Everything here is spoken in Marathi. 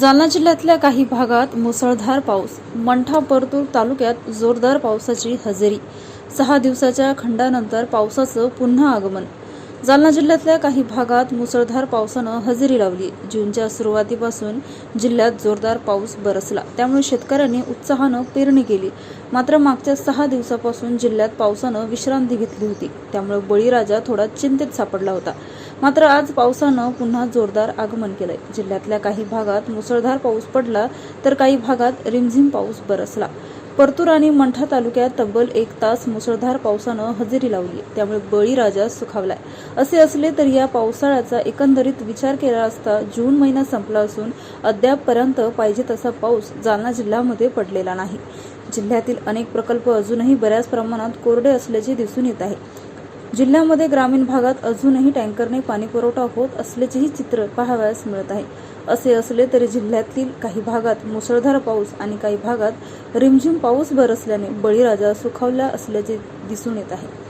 जालना जिल्ह्यातल्या काही भागात मुसळधार पाऊस. मंठा परतूर तालुक्यात जोरदार पावसाची हजेरी. सहा दिवसाच्या खंडानंतर पावसाचं पुन्हा आगमन. जालना जिल्ह्यातल्या काही भागात मुसळधार पावसानं हजेरी लावली. जूनच्या सुरुवातीपासून जिल्ह्यात जोरदार पाऊस बरसला. त्यामुळे शेतकऱ्यांनी उत्साहानं पेरणी केली. मात्र मागच्या सहा दिवसापासून जिल्ह्यात पावसानं विश्रांती घेतली होती. त्यामुळे बळीराजा थोडा चिंतेत सापडला होता. मात्र आज पावसानं पुन्हा जोरदार आगमन केलंय. जिल्ह्यातल्या काही भागात मुसळधार पाऊस पडला तर काही भागात रिमझिम पाऊस बरसला. परतूर आणि मंठा तालुक्यात तब्बल एक तास मुसळधार पावसानं हजेरी लावली. त्यामुळे बळीराजा सुखावलाय. असे असले तरी या पावसाळ्याचा एकंदरीत विचार केला असता जून महिना संपला असून अद्यापपर्यंत पाहिजे तसा पाऊस जालना जिल्ह्यामध्ये पडलेला नाही. जिल्ह्यातील अनेक प्रकल्प अजूनही बऱ्याच प्रमाणात कोरडे असल्याचे दिसून येत आहे. जिल्ह्यामध्ये ग्रामीण भागात अजूनही टँकरने पाणीपुरवठा होत असल्याचेही चित्र पाहावयास मिळत आहे. असे असले तरी जिल्ह्यातील काही भागात मुसळधार पाऊस आणि काही भागात रिमझिम पाऊस बरसल्याने बळीराजा सुखावला असल्याचे दिसून येत आहे.